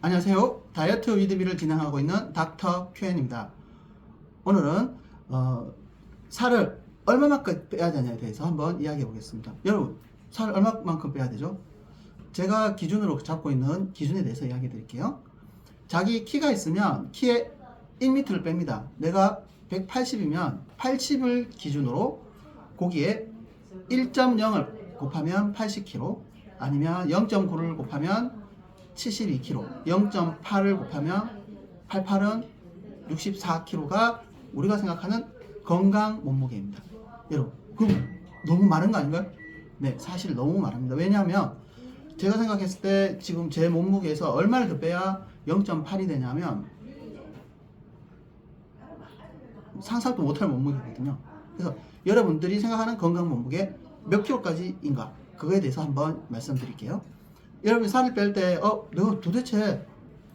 안녕하세요. 다이어트 위드비를 진행하고 있는 닥터 큐엔입니다. 오늘은 어, 살을 얼마만큼 빼야 되냐에 대해서 한번 이야기해 보겠습니다. 여러분, 살 얼마만큼 빼야 되죠? 제가 기준으로 잡고 있는 기준에 대해서 이야기해 드릴게요. 자기 키가 있으면 키에 1m를 뺍니다. 내가 180이면 80을 기준으로 거기에 1.0을 곱하면 80kg 아니면 0.9를 곱하면 72kg 0.8을 곱하면 88은 64kg가 우리가 생각하는 건강 몸무게입니다. 여러분 그럼 너무 많은 거 아닌가요? 네 사실 너무 많습니다. 왜냐하면 제가 생각했을 때 지금 제 몸무게에서 얼마를 더 빼야 0.8이 되냐면 상상도 못할 몸무게거든요. 그래서 여러분들이 생각하는 건강 몸무게 몇 킬로까지인가 그거에 대해서 한번 말씀드릴게요. 여러분 살을 뺄 때 어, 내가 도대체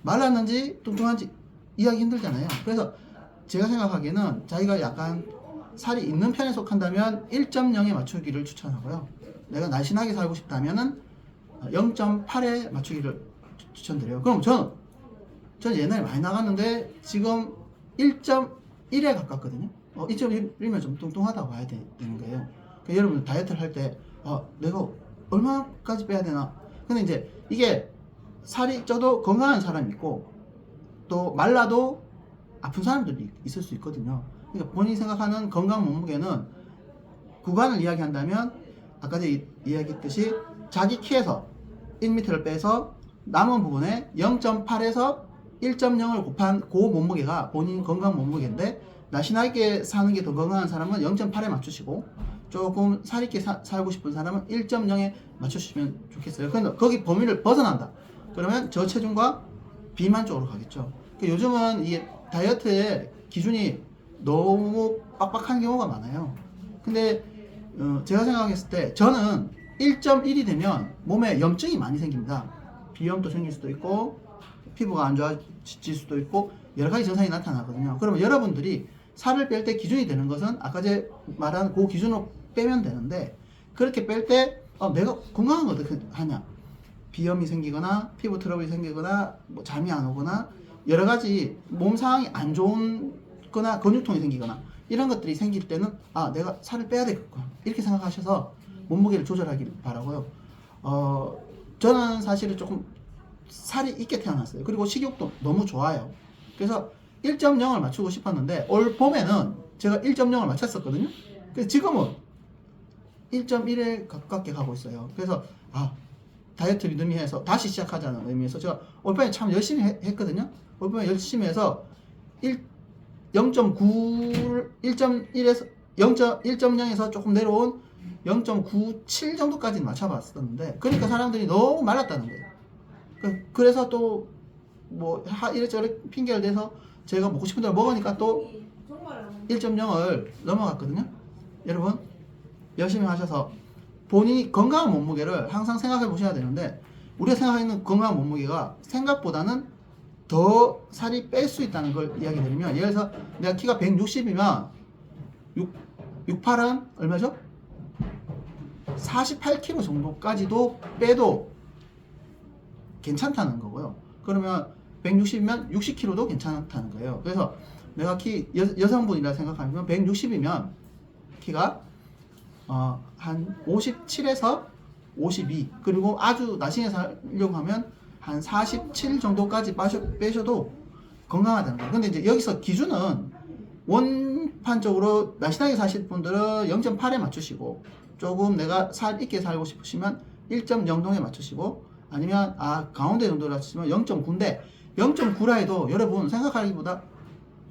말랐는지 뚱뚱한지 이해하기 힘들잖아요. 그래서 제가 생각하기에는 자기가 약간 살이 있는 편에 속한다면 1.0에 맞추기를 추천하고요. 내가 날씬하게 살고 싶다면은 0.8에 맞추기를 추- 추천드려요. 그럼 저는 저는 옛날에 많이 나갔는데 지금 1.1에 가깝거든요. 어, 2.1이면 좀 뚱뚱하다고 봐야 되, 는 거예요. 그러니까 여러분 다이어트를 할 때 어, 내가 얼마까지 빼야 되나? 근데 이제 이게 살이 쪄도 건강한 사람이 있고 또 말라도 아픈 사람들이 있을 수 있거든요. 그러니까 본인이 생각하는 건강 몸무게는 구간을 이야기한다면 아까 전에 이야기했듯이 자기 키에서 1m를 빼서 남은 부분에 0.8에서 1.0을 곱한 그 몸무게가 본인 건강 몸무게인데 날씬하게 사는 게 더 건강한 사람은 0.8에 맞추시고 조금 살 있게 사- 살고 싶은 사람은 1.0에 맞추시면 좋겠어요. 근데 거기 범위를 벗어난다. 그러면 저체중과 비만 쪽으로 가겠죠. 그 요즘은 이 다이어트의 기준이 너무 빡빡한 경우가 많아요. 근데 어, 제가 생각했을 때 저는 1.1이 되면 몸에 염증이 많이 생깁니다. 비염도 생길 수도 있고 피부가 안 좋아질 수도 있고 여러 가지 증상이 나타나거든요. 그러면 여러분들이 살을 뺄 때 기준이 되는 것은 아까 제 말한 그 기준으로 빼면 되는데 그렇게 뺄때 어, 내가 건강한 거 어떻게 하냐? 비염이 생기거나 피부 트러블이 생기거나 뭐 잠이 안 오거나 여러 가지 몸 상황이 안 좋거나 근육통이 생기거나 이런 것들이 생길 때는 아 내가 살을 빼야 되겠구나 이렇게 생각하셔서 몸무게를 조절하길 바라고요. 어 저는 사실은 조금 살이 있게 태어났어요. 그리고 식욕도 너무 좋아요. 그래서 1.0을 맞추고 싶었는데 올 봄에는 제가 1.0을 맞췄었거든요. 그래서 지금은 1.1에 가깝게 가고 있어요. 그래서 아 다이어트 리듬이해서 다시 시작하자는 의미에서 제가 올봄에 참 열심히 했, 했거든요. 올봄에 열심히 해서 1 0.9 1.1에서 0.1.0에서 조금 내려온 0.97 정도까지는 맞춰봤었는데 그러니까 사람들이 너무 말랐다는 거예요. 그- 그래서 또 뭐 이래저래 핑계를 대서 제가 먹고 싶은 대로 먹으니까 또 1.0을 넘어갔거든요. 여러분 열심히 하셔서 본인이 건강한 몸무게를 항상 생각해 보셔야 되는데 우리가 생각하는 건강한 몸무게가 생각보다는 더 살이 뺄 수 있다는 걸 이야기 드리면 예를 들어서 내가 키가 160이면 6, 68은 얼마죠? 48kg 정도까지도 빼도 괜찮다는 거고요. 그러면 160이면 60kg도 괜찮다는 거예요. 그래서 내가 키 여, 여성분이라 생각하면 160이면 키가 어, 한 57에서 52 그리고 아주 날씬해 살려고 하면 한 47 정도까지 빠셔, 빼셔도 건강하다는 거예요. 근데 이제 여기서 기준은 원판적으로 날씬하게 사실 분들은 0.8에 맞추시고 조금 내가 살 있게 살고 싶으시면 1.0동에 맞추시고 아니면 아 가운데 정도로 하시면 0.9인데 0.9라 해도 여러분 생각하기보다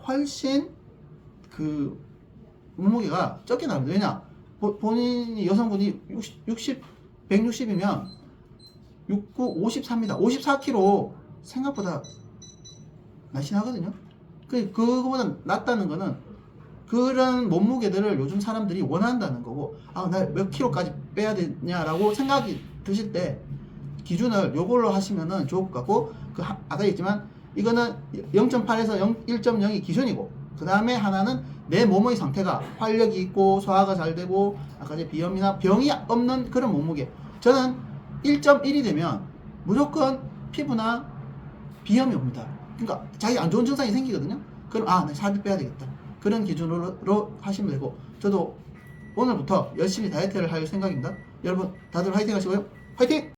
훨씬 그 몸무게가 적게 나옵니다. 왜냐 보- 본인이 여성분이 60, 60 160이면 69 53입니다. 54kg 생각보다 날씬하거든요. 그 그거보다 낫다는 거는 그런 몸무게들을 요즘 사람들이 원한다는 거고 아 나 몇 킬로까지 빼야 되냐라고 생각이 드실 때 기준을 요걸로 하시면은 좋을 것 같고 그 하- 아까 얘기했지만 이거는 0.8에서 0, 1.0이 기준이고 그 다음에 하나는 내 몸의 상태가 활력이 있고 소화가 잘 되고 아까 제 비염이나 병이 없는 그런 몸무게 저는 1.1이 되면 무조건 피부나 비염이 옵니다. 그러니까 자기 안 좋은 증상이 생기거든요. 그럼 아, 나 살을 빼야 되겠다. 그런 기준으로 하시면 되고 저도 오늘부터 열심히 다이어트를 할 생각입니다. 여러분 다들 화이팅 하시고요. 화이팅!